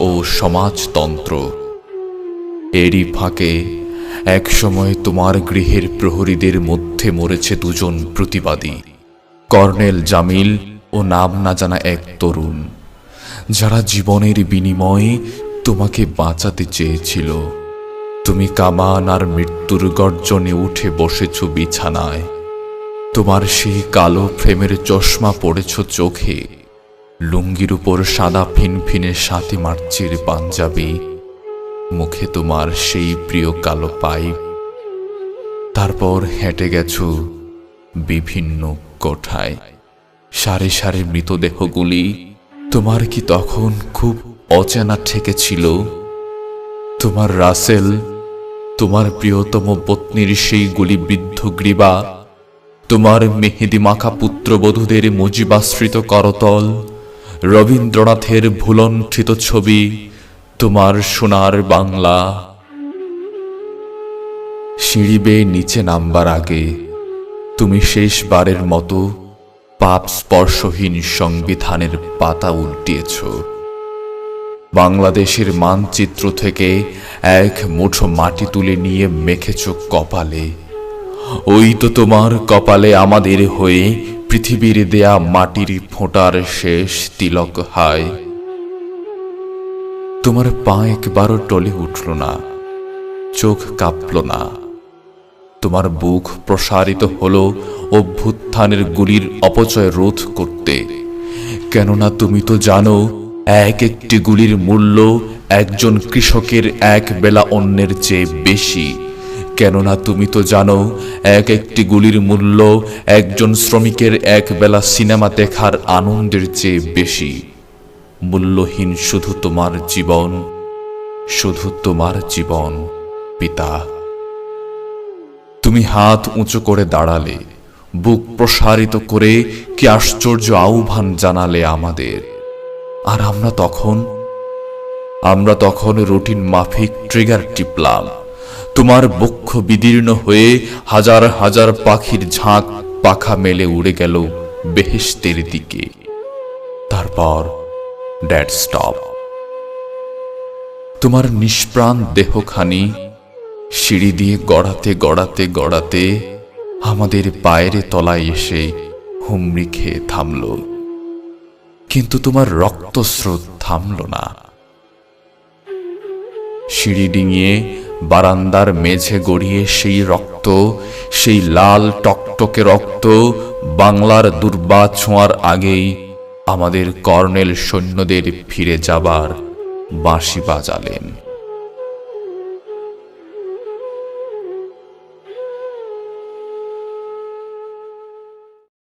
ও সমাজতন্ত্র। এরই ফাঁকে একসময় তোমার গৃহের প্রহরীদের মধ্যে মরেছে দুজন প্রতিবাদী, কর্নেল জামিল ও নাম না জানা এক তরুণ, যারা জীবনের বিনিময়ে তোমাকে বাঁচাতে চেয়েছিল। তুমি কামান আর মৃত্যুর গর্জনে উঠে বসেছ বিছানায়। তোমার সেই কালো ফ্রেমের চশমা পড়েছ চোখে। লুঙ্গির উপর সাদা ফিনফিনে সাথে মার্চির পাঞ্জাবি। মুখে তোমার সেই প্রিয় কালো পাইপ তারপর হেঁটে গেছো বিভিন্ন কোঠায়। সারি সারি মৃতদেহগুলি, তোমার কি তখন খুব অচেনা ঠেকেছিল? তোমার রাসেল, তোমার প্রিয়তম পত্নীর সেই গুলিবিদ্ধ গ্রীবা, তোমার মেহেদি মাখা পুত্রবধূদের মুজিবাশ্রিত করতল রবীন্দ্রনাথের ভুলণ্ঠিত ছবি, তোমার সোনার বাংলা। সিঁড়ি বেয়ে নিচে নামবার আগে, তুমি শেষবারের মতো পাপ স্পর্শহীন সংবিধানের পাতা উল্টিয়েছ। বাংলাদেশের মানচিত্র থেকে এক মুঠো মাটি তুলে নিয়ে মেখেছ কপালে। ওই তো তোমার কপালে আমাদের হয়ে পৃথিবীর দেয়া মাটির ফোঁটার শেষ তিলক হায়। তোমার পা একবারও টলে উঠল না, চোখ কাঁপল না। তোমার বুক প্রসারিত হল অভ্যুত্থানের গুলির অপচয় রোধ করতে। কেননা তুমি তো জানো, এক একটি গুলির মূল্য একজন কৃষকের এক বেলা অন্যের চেয়ে বেশি। কেননা তুমি তো জানো, এক একটি গুলির মূল্য একজন শ্রমিকের এক বেলা সিনেমা দেখার আনন্দের চেয়ে বেশি। মূল্যহীন শুধু তোমার জীবন, শুধু তোমার জীবন, পিতা। তুমি হাত উঁচু করে দাঁড়ালে, বুক প্রসারিত করে কি আশ্চর্য আহ্বান জানালে আমাদের। আর আমরা তখন আমরা তখন রুটিন মাফিক ট্রিগার টিপলাম। তোমার বক্ষ বিদীর্ণ হয়ে হাজার হাজার পাখির ঝাঁক পাখা মেলে উড়ে গেল বেহেশতের দিকে। তারপর ড্যাড স্টপ। তোমার নিষ্প্রাণ দেহখানি সিঁড়ি দিয়ে গড়াতে গড়াতে গড়াতে আমাদের পায়ের তলায় এসে হুমড়ি খেয়ে থামল। কিন্তু তোমার রক্তস্রোত থামল না। সিঁড়ি ডিঙিয়ে বারান্দার মেঝে গড়িয়ে সেই রক্ত, সেই লাল টকটকে রক্ত বাংলার দুর্বা ছোঁয়ার আগেই আমাদের কর্নেল সৈন্যদের ফিরে যাবার বাঁশি বাজালেন।